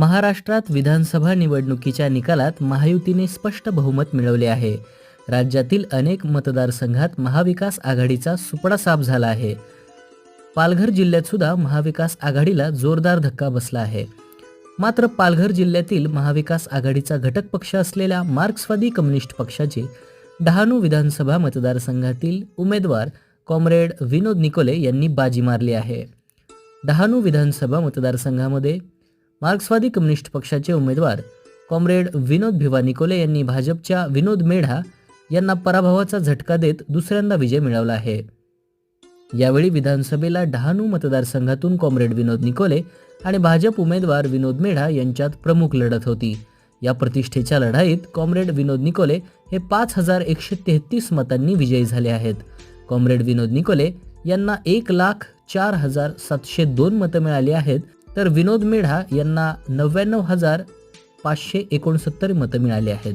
महाराष्ट्रात विधानसभा निवडणुकीच्या निकालात महायुतीने स्पष्ट बहुमत मिळवले आहे. राज्यातील अनेक मतदारसंघात महाविकास आघाडीचा सुपडा साफ झाला आहे. पालघर जिल्ह्यात सुद्धा महाविकास आघाडीला जोरदार धक्का बसला आहे. मात्र पालघर जिल्ह्यातील महाविकास आघाडीचा घटक पक्ष असलेल्या मार्क्सवादी कम्युनिस्ट पक्षाचे डहाणू विधानसभा मतदारसंघातील उमेदवार कॉम्रेड विनोद निकोले यांनी बाजी मारली आहे. डहाणू विधानसभा मतदारसंघामध्ये मार्क्सवादी कम्युनिस्ट पक्षाचे उमेदवार कॉम्रेड विनोद भिवा निकोले यांनी भाजपच्या विनोद मेढा यांना पराभवाचा झटका देत दुसऱ्यांदा विजय मिळवला आहे. यावेळी विधानसभेला डहाणू मतदारसंघातून कॉम्रेड विनोद निकोले आणि भाजप उमेदवार विनोद मेढा यांच्यात प्रमुख लढत होती. या प्रतिष्ठेच्या लढाईत कॉम्रेड विनोद निकोले हे पाच हजार एकशे तेहतीस मतांनी विजयी झाले आहेत. कॉम्रेड विनोद निकोले यांना एक लाख चार हजार सातशे दोन मतं मिळाली आहेत. तर विनोद मेढा यांना नव्याण्णव हजार पाचशे एकोणसत्तर मतं मिळाली आहेत.